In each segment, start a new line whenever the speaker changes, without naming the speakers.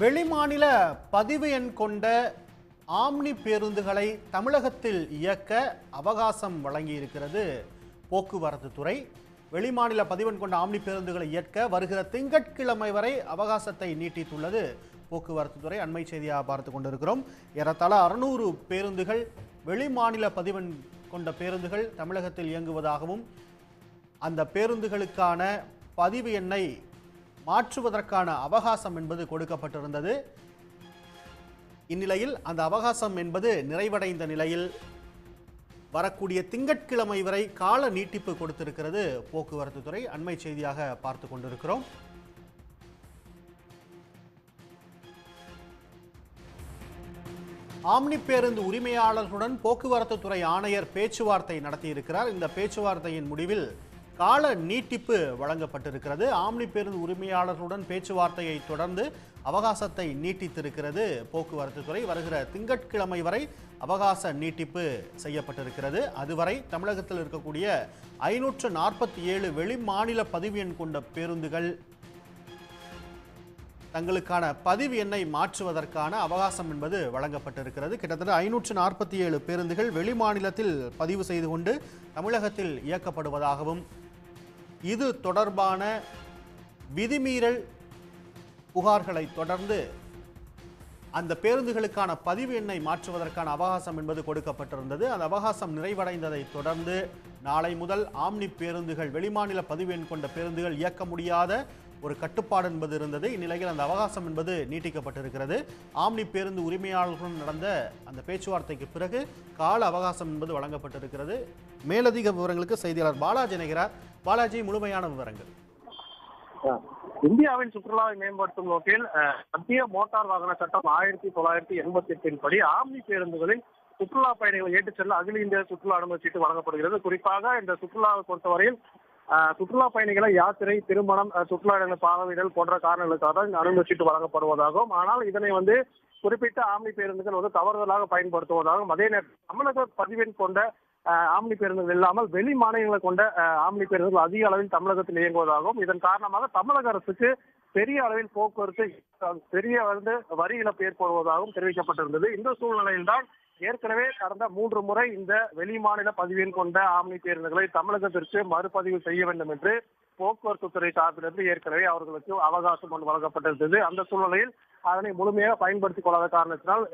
வெளிமாநில பதிவு எண் கொண்ட ஆம்னி பேருந்துகளை தமிழகத்தில் இயக்க அவகாசம் வழங்கியிருக்கிறது. போக்குவரத்து துறை வெளிமாநில பதிவெண் கொண்ட ஆம்னி பேருந்துகளை இயக்க வருகிற திங்கட்கிழமை வரை அவகாசத்தை நீட்டித்துள்ளது. போக்குவரத்து துறை அண்மை செய்தியாக பார்த்து கொண்டிருக்கிறோம். ஏறத்தாழ அறுநூறு பேருந்துகள் வெளிமாநில பதிவெண் கொண்ட பேருந்துகள் தமிழகத்தில் இயங்குவதாகவும் அந்த பேருந்துகளுக்கான பதிவு எண்ணை மாற்றுவதற்கான அவகாசம் என்பது கொடுக்கப்பட்டிருந்தது. இந்நிலையில் அந்த அவகாசம் என்பது நிறைவடைந்த நிலையில் வரக்கூடிய திங்கட்கிழமை வரை கால நீட்டிப்பு கொடுத்திருக்கிறது போக்குவரத்து துறை. அண்மை செய்தியாக பார்த்து கொண்டிருக்கிறோம். ஆம்னி பேருந்து உரிமையாளர்களுடன் போக்குவரத்து துறை ஆணையர் பேச்சுவார்த்தை நடத்தியிருக்கிறார். இந்த பேச்சுவார்த்தையின் முடிவில் கால நீட்டிப்பு வழங்கப்பட்டிருக்கிறது. ஆம்னி பேருந்து உரிமையாளர்களுடன் பேச்சுவார்த்தையை தொடர்ந்து அவகாசத்தை நீட்டித்திருக்கிறது போக்குவரத்து துறை வருகிற திங்கட்கிழமை வரை அவகாச நீட்டிப்பு செய்யப்பட்டிருக்கிறது. அதுவரை தமிழகத்தில் இருக்கக்கூடிய ஐநூற்று நாற்பத்தி ஏழு வெளி மாநில பதிவு எண் கொண்ட பேருந்துகள் தங்களுக்கான பதிவு எண்ணை மாற்றுவதற்கான அவகாசம் என்பது வழங்கப்பட்டிருக்கிறது. கிட்டத்தட்ட ஐநூற்று நாற்பத்தி ஏழு பேருந்துகள் வெளிமாநிலத்தில் பதிவு செய்து கொண்டு தமிழகத்தில் இயக்கப்படுவதாகவும் இது தொடர்பான விதிமீறல் புகார்களை தொடர்ந்து அந்த பேருந்துகளுக்கான பதிவு எண்ணை மாற்றுவதற்கான அவகாசம் என்பது கொடுக்கப்பட்டிருந்தது. அந்த அவகாசம் நிறைவடைந்ததை தொடர்ந்து நாளை முதல் ஆம்னி பேருந்துகள் வெளிமாநில பதிவு எண் கொண்ட பேருந்துகள் இயக்க முடியாத ஒரு கட்டுப்பாடு என்பது இருந்தது. இந்நிலையில் அந்த அவகாசம் என்பது நீட்டிக்கப்பட்டிருக்கிறது. ஆம்னி பேருந்து உரிமையாளர்களுடன் நடந்த அந்த பேச்சுவார்த்தைக்கு பிறகு கால அவகாசம் என்பது வழங்கப்பட்டிருக்கிறது. மேலதிக விவரங்களுக்கு செய்தியாளர் பாலாஜி இணைகிறார். பாலாஜி முழுமையான விவரங்கள்.
இந்தியாவின் சுற்றுலாவை மேம்படுத்தும் நோக்கில் மத்திய மோட்டார் வாகன சட்டம் ஆயிரத்தி தொள்ளாயிரத்தி எண்பத்தி எட்டின் படி ஆம்னி பேருந்துகளில் சுற்றுலா பயணிகளை ஏற்றுச் செல்ல அகில இந்திய சுற்றுலா அனுமதி சீட்டு வழங்கப்படுகிறது. குறிப்பாக இந்த சுற்றுலாவை பொறுத்தவரையில் சுற்றுலா பயணிகளை யாத்திரை திருமணம் சுற்றுலா இடங்களை பார்வையிடல் போன்ற காரணங்களுக்காக தான் இந்த அனுமதி சீட்டு வழங்கப்படுவதாகவும் ஆனால் இதனை வந்து குறிப்பிட்ட ஆம்னி பேருந்துகள் வந்து தவறுதலாக பயன்படுத்துவதாகவும் அதே நேரத்தில் தமிழக பதிவெண் கொண்ட ஆம்னி பேருந்துகள் இல்லாமல் வெளி மாநிலங்களை கொண்ட ஆம்னி பேருந்துகள் அதிக அளவில் தமிழகத்தில் இயங்குவதாகவும் இதன் காரணமாக தமிழக அரசுக்கு பெரிய அளவில் போக்குவரத்து பெரிய வந்து வரி இழப்பு ஏற்படுவதாகவும் தெரிவிக்கப்பட்டிருந்தது. இந்த சூழ்நிலையில்தான் ஏற்கனவே கடந்த மூன்று முறை இந்த வெளி மாநில பதிவெண் கொண்ட ஆம்னி பேருந்துகளை தமிழகத்திற்கு மறுபதிவு செய்ய வேண்டும் என்று போக்குவரத்து துறை சார்பிலிருந்து ஏற்கனவே அவர்களுக்கு அவகாசம் ஒன்று வழங்கப்பட்டிருந்தது. அந்த சூழ்நிலையில் அதனை முழுமையாக பயன்படுத்திக் கொள்ளாத காரணத்தினால்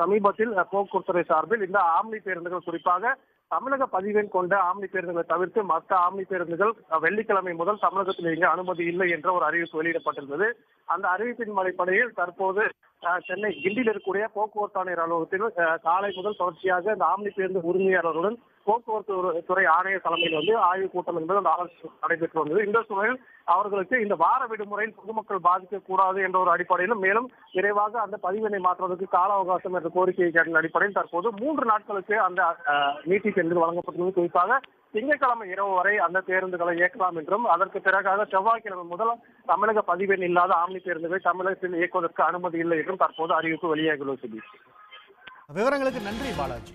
சமீபத்தில் போக்குவரத்து துறை சார்பில் இந்த ஆம்னி பேருந்துகள் குறிப்பாக தமிழக பதிவெண் கொண்ட ஆம்னி பேருந்துகளை தவிர்த்து மற்ற ஆம்னி பேருந்துகள் வெள்ளிக்கிழமை முதல் தமிழகத்தில் இங்கே அனுமதி இல்லை என்ற ஒரு அறிவிப்பு வெளியிடப்பட்டிருந்தது. அந்த அறிவிப்பின் அடிப்படையில் தற்போது சென்னை கிண்டியில் இருக்கக்கூடிய போக்குவரத்து ஆணையர் அலுவலகத்தில் காலை முதல் தொடர்ச்சியாக இந்த ஆம்னி பேருந்து உரிமையாளர்களுடன் போக்குவரத்து துறை- ஆணையர் தலைமையில் வந்து ஆய்வுக் கூட்டம் என்பது அந்த ஆலோசனை நடைபெற்று வந்தது. இந்த சூழலில் அவர்களுக்கு இந்த வார விடுமுறையில் பொதுமக்கள் பாதிக்க கூடாது என்ற ஒரு அடிப்படையிலும் மேலும் விரைவாக அந்த பதிவினை மாற்றுவதற்கு கால அவகாசம் என்ற கோரிக்கையை கேட்ட அடிப்படையில் தற்போது மூன்று நாட்களுக்கு அந்த நீட்டிப்பு என்பது வழங்கப்பட்டுள்ளது. குறிப்பாக திங்கட்கிழமை இரவு வரை அந்த பேருந்துகளை இயக்கலாம் என்றும் அதற்கு பிறகாக செவ்வாய்க்கிழமை முதல் தமிழக பதிவெண் இல்லாத ஆம்னி பேருந்துகளை தமிழகத்தில் இயக்குவதற்கு அனுமதி இல்லை என்றும் தற்போது அறிவிப்பு வெளியாகியுள்ளது
விவரங்களுக்கு நன்றி பாலாஜி.